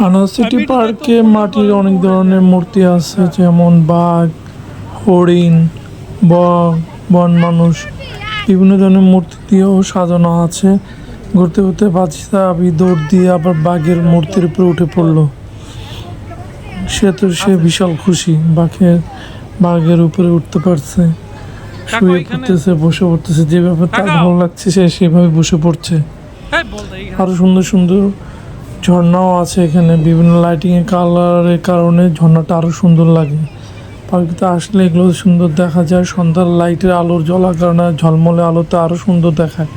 আনাসিটি পার্কে মাটির অনেক ধরনের মূর্তি আছে যেমন বাঘ হরিণ বক বন মানুষ বিভিন্ন ধরনের মূর্তি দিয়েও সাজানো আছে। ঘুরতে ঘুরতে বাচ্চা আবি দৌড় দিয়ে আবার বাঘের মূর্তির উপরে উঠে পড়ল। সে তো সে বিশাল খুশি বাঘের বাঘের উপরে উঠতে পারছে শুয়ে পড়তেছে বসে পড়তেছে যেভাবে তার ভালো লাগছে সে সেভাবে বসে পড়ছে। হ্যাঁ আরও সুন্দর সুন্দর ঝর্ণাও আছে এখানে, বিভিন্ন লাইটিং এর কালারের কারণে ঝর্ণাটা আরও সুন্দর লাগে। পার্কতে আসলে এগুলো সুন্দর দেখা যায়, সন্ধ্যার লাইটের আলোর জ্বলার কারণে ঝলমলে আলোতে আরও সুন্দর দেখায়।